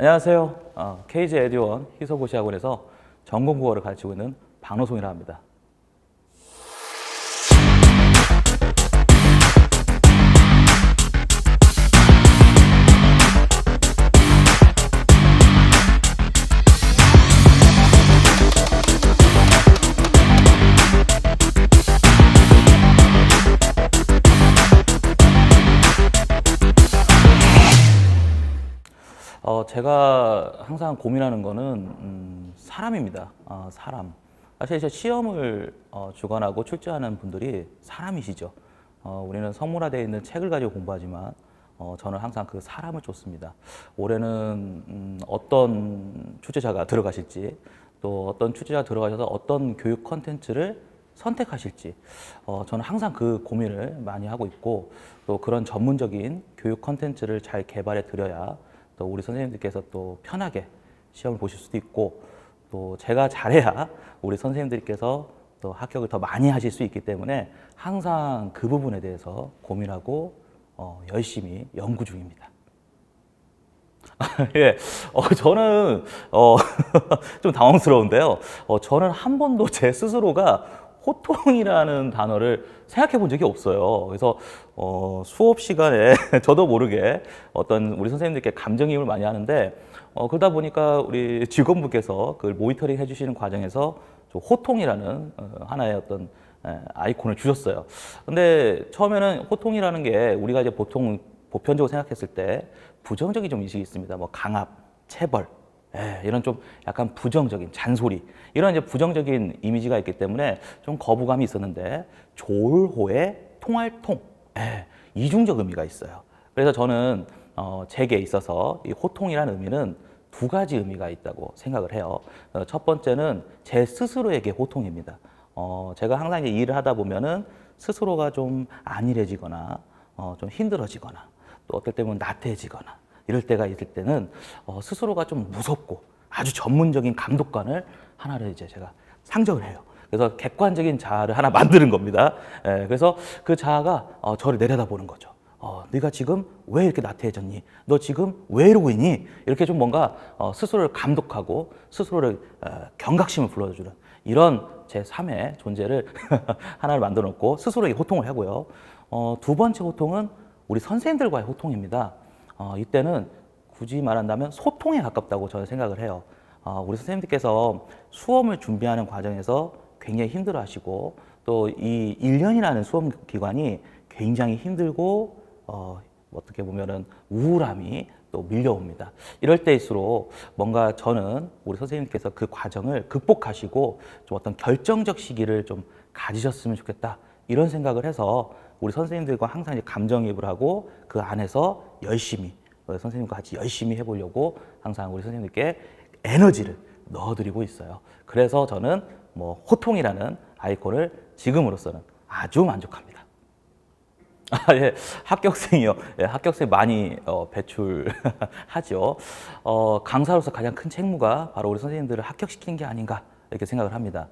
안녕하세요. 어, KJ 에듀원 희서고시 학원에서 전공국어를 가르치고 있는 박노송이라 합니다. 제가 항상 고민하는 거는 음, 사람입니다. 아, 사람. 사실 이제 시험을 어, 주관하고 출제하는 분들이 사람이시죠. 어, 우리는 성문화되어 있는 책을 가지고 공부하지만 어, 저는 항상 그 사람을 쫓습니다. 올해는 음, 어떤 출제자가 들어가실지 또 어떤 출제자가 들어가셔서 어떤 교육 컨텐츠를 선택하실지 어, 저는 항상 그 고민을 많이 하고 있고 또 그런 전문적인 교육 컨텐츠를 잘 개발해 드려야 또 우리 선생님들께서 또 편하게 시험을 보실 수도 있고 또 제가 잘해야 우리 선생님들께서 또 합격을 더 많이 하실 수 있기 때문에 항상 그 부분에 대해서 고민하고 어, 열심히 연구 중입니다. 예, 어, 저는 어, 좀 당황스러운데요. 어, 저는 한 번도 제 스스로가 호통이라는 단어를 생각해 본 적이 없어요. 그래서 어, 수업 시간에 저도 모르게 어떤 우리 선생님들께 감정이입을 많이 하는데 어, 그러다 보니까 우리 직원분께서 그걸 모니터링 해주시는 과정에서 좀 호통이라는 어, 하나의 어떤 에, 아이콘을 주셨어요. 근데 처음에는 호통이라는 게 우리가 이제 보통 보편적으로 생각했을 때 부정적인 좀 인식이 있습니다. 뭐 강압, 체벌, 예, 이런 좀 약간 부정적인 잔소리 이런 이제 부정적인 이미지가 있기 때문에 좀 거부감이 있었는데 조울호의 통할통 예, 이중적 의미가 있어요. 그래서 저는 어, 제게 있어서 이 호통이라는 의미는 두 가지 의미가 있다고 생각을 해요. 어, 첫 번째는 제 스스로에게 호통입니다. 어, 제가 항상 이제 일을 하다 보면은 스스로가 좀 안일해지거나 어, 좀 힘들어지거나 또 어떨 때는 나태해지거나 이럴 때가 있을 때는 어, 스스로가 좀 무섭고 아주 전문적인 감독관을 하나를 이제 제가 상정을 해요. 그래서 객관적인 자아를 하나 만드는 겁니다. 예, 그래서 그 자아가 어, 저를 내려다보는 거죠. 어, 네가 지금 왜 이렇게 나태해졌니? 너 지금 왜 이러고 있니? 이렇게 좀 뭔가 어, 스스로를 감독하고 스스로를 어, 경각심을 불러주는 이런 제 3의 존재를 하나를 만들어 놓고 스스로에게 호통을 하고요. 어, 두 번째 호통은 우리 선생님들과의 호통입니다. 어, 이때는 굳이 말한다면 소통에 가깝다고 저는 생각을 해요. 어, 우리 선생님들께서 수험을 준비하는 과정에서 굉장히 힘들어 하시고 또 이 1년이라는 수험 기간이 굉장히 힘들고 어, 어떻게 보면은 우울함이 또 밀려옵니다. 이럴 때일수록 뭔가 저는 우리 선생님께서 그 과정을 극복하시고 좀 어떤 결정적 시기를 좀 가지셨으면 좋겠다. 이런 생각을 해서 우리 선생님들과 항상 이제 감정이입을 하고 그 안에서 열심히 어, 선생님과 같이 열심히 해보려고 항상 우리 선생님들께 에너지를 넣어드리고 있어요. 그래서 저는 뭐 호통이라는 아이콘을 지금으로서는 아주 만족합니다. 아, 예, 합격생이요. 예, 합격생 많이 어, 배출하죠. 어, 강사로서 가장 큰 책무가 바로 우리 선생님들을 합격시키는 게 아닌가 이렇게 생각을 합니다.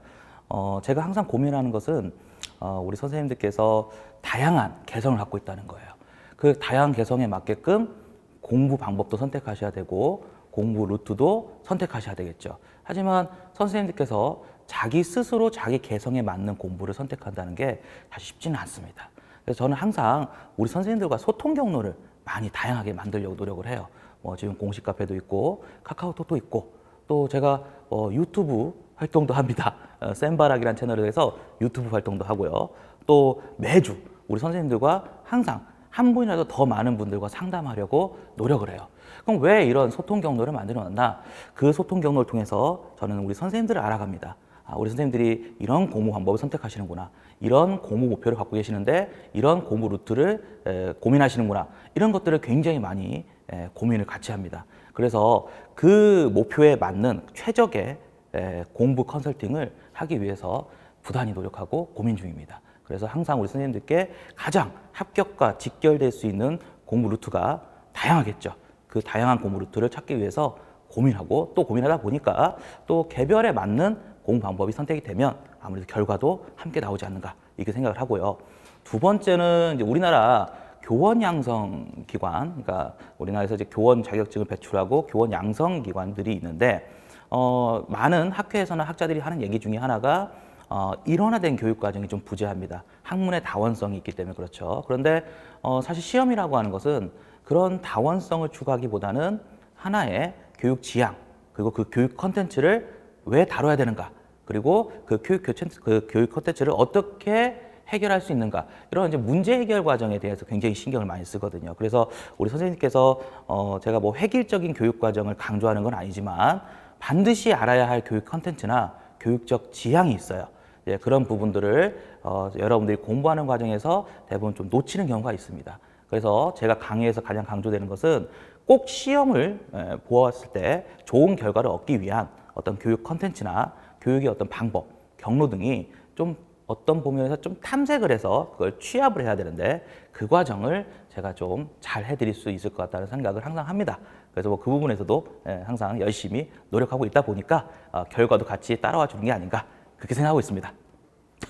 어, 제가 항상 고민하는 것은 어, 우리 선생님들께서 다양한 개성을 갖고 있다는 거예요. 그 다양한 개성에 맞게끔 공부 방법도 선택하셔야 되고 공부 루트도 선택하셔야 되겠죠. 하지만 선생님들께서 자기 스스로 자기 개성에 맞는 공부를 선택한다는 게 사실 쉽지는 않습니다. 그래서 저는 항상 우리 선생님들과 소통 경로를 많이 다양하게 만들려고 노력을 해요. 뭐 지금 공식 카페도 있고 카카오톡도 있고 또 제가 어, 유튜브 활동도 합니다. 어, 센바락이라는 채널에서 유튜브 활동도 하고요. 또 매주 우리 선생님들과 항상 한 분이라도 더 많은 분들과 상담하려고 노력을 해요. 그럼 왜 이런 소통 경로를 만들어 놨나? 그 소통 경로를 통해서 저는 우리 선생님들을 알아갑니다. 아, 우리 선생님들이 이런 공부 방법을 선택하시는구나. 이런 공부 목표를 갖고 계시는데 이런 공부 루트를 에, 고민하시는구나. 이런 것들을 굉장히 많이 에, 고민을 같이 합니다. 그래서 그 목표에 맞는 최적의 에, 공부 컨설팅을 하기 위해서 부단히 노력하고 고민 중입니다. 그래서 항상 우리 선생님들께 가장 합격과 직결될 수 있는 공부 루트가 다양하겠죠. 그 다양한 공부 루트를 찾기 위해서 고민하고 또 고민하다 보니까 또 개별에 맞는 공부 방법이 선택이 되면 아무래도 결과도 함께 나오지 않는가 이렇게 생각을 하고요. 두 번째는 이제 우리나라 교원 양성 기관, 그러니까 우리나라에서 이제 교원 자격증을 배출하고 교원 양성 기관들이 있는데 어, 많은 학회에서는 학자들이 하는 얘기 중에 하나가 어, 일원화된 교육 과정이 좀 부재합니다. 학문의 다원성이 있기 때문에 그렇죠. 그런데 어, 사실 시험이라고 하는 것은 그런 다원성을 추구하기보다는 하나의 교육 지향 그리고 그 교육 컨텐츠를 왜 다뤄야 되는가 그리고 그 교육 그 교육 컨텐츠를 어떻게 해결할 수 있는가 이런 이제 문제 해결 과정에 대해서 굉장히 신경을 많이 쓰거든요. 그래서 우리 선생님께서 어 제가 뭐 획일적인 교육 과정을 강조하는 건 아니지만 반드시 알아야 할 교육 컨텐츠나 교육적 지향이 있어요. 예, 그런 부분들을 어, 여러분들이 공부하는 과정에서 대부분 좀 놓치는 경우가 있습니다. 그래서 제가 강의에서 가장 강조되는 것은 꼭 시험을 에, 보았을 때 좋은 결과를 얻기 위한 어떤 교육 컨텐츠나 교육의 어떤 방법, 경로 등이 좀 어떤 부분에서 좀 탐색을 해서 그걸 취합을 해야 되는데 그 과정을 제가 좀 잘 해드릴 수 있을 것 같다는 생각을 항상 합니다. 그래서 뭐 그 부분에서도 예, 항상 열심히 노력하고 있다 보니까 어, 결과도 같이 따라와 주는 게 아닌가 그렇게 생각하고 있습니다.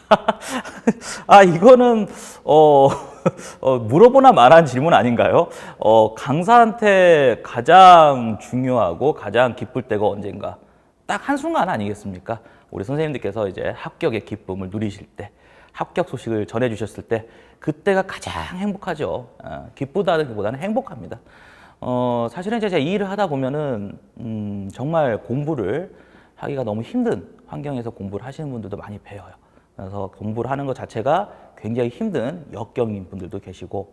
아 이거는 어, 어, 물어보나 말한 질문 아닌가요? 어, 강사한테 가장 중요하고 가장 기쁠 때가 언젠가 딱 한순간 아니겠습니까? 우리 선생님들께서 이제 합격의 기쁨을 누리실 때 합격 소식을 전해주셨을 때 그때가 가장 행복하죠. 어, 기쁘다기보다는 행복합니다. 어, 사실은 제가 이 일을 하다 보면은 음, 정말 공부를 하기가 너무 힘든 환경에서 공부를 하시는 분들도 많이 배워요. 그래서 공부를 하는 것 자체가 굉장히 힘든 역경인 분들도 계시고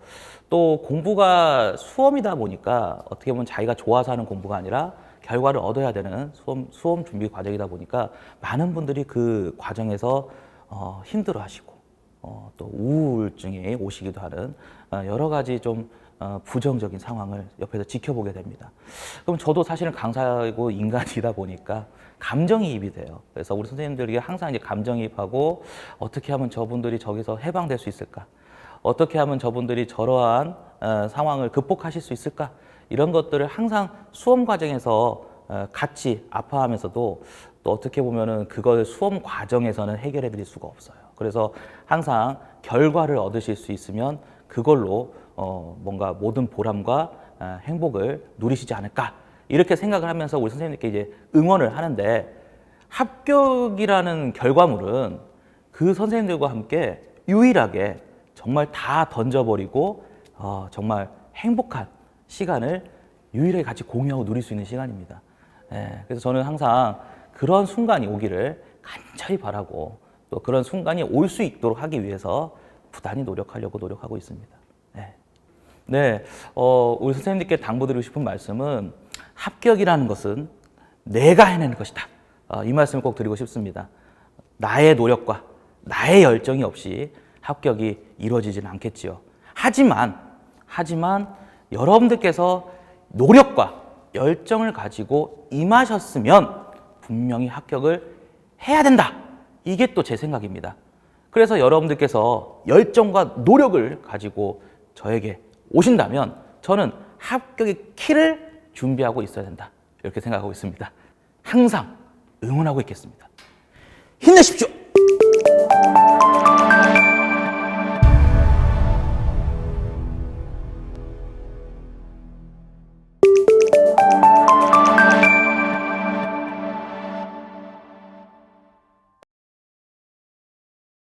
또 공부가 수험이다 보니까 어떻게 보면 자기가 좋아서 하는 공부가 아니라 결과를 얻어야 되는 수험, 수험 준비 과정이다 보니까 많은 분들이 그 과정에서 어, 힘들어 하시고 어, 또 우울증이 오시기도 하는 어, 여러 가지 좀 어, 부정적인 상황을 옆에서 지켜보게 됩니다. 그럼 저도 사실은 강사이고 인간이다 보니까 감정이입이 돼요. 그래서 우리 선생님들에게 항상 이제 감정이입하고 어떻게 하면 저분들이 저기서 해방될 수 있을까? 어떻게 하면 저분들이 저러한 어, 상황을 극복하실 수 있을까? 이런 것들을 항상 수험 과정에서 어, 같이 아파하면서도 또 어떻게 보면은 그걸 수험 과정에서는 해결해 드릴 수가 없어요. 그래서 항상 결과를 얻으실 수 있으면 그걸로 어, 뭔가 모든 보람과 어, 행복을 누리시지 않을까 이렇게 생각을 하면서 우리 선생님께 이제 응원을 하는데 합격이라는 결과물은 그 선생님들과 함께 유일하게 정말 다 던져버리고 어, 정말 행복한 시간을 유일하게 같이 공유하고 누릴 수 있는 시간입니다. 예, 그래서 저는 항상 그런 순간이 오기를 간절히 바라고 또 그런 순간이 올 수 있도록 하기 위해서 부단히 노력하려고 노력하고 있습니다. 예. 네, 어, 우리 선생님들께 당부드리고 싶은 말씀은 합격이라는 것은 내가 해내는 것이다. 어, 이 말씀을 꼭 드리고 싶습니다. 나의 노력과 나의 열정이 없이 합격이 이루어지지는 않겠지요. 하지만, 하지만 여러분들께서 노력과 열정을 가지고 임하셨으면 분명히 합격을 해야 된다. 이게 또 제 생각입니다. 그래서 여러분들께서 열정과 노력을 가지고 저에게 오신다면 저는 합격의 키를 준비하고 있어야 된다. 이렇게 생각하고 있습니다. 항상 응원하고 있겠습니다. 힘내십시오!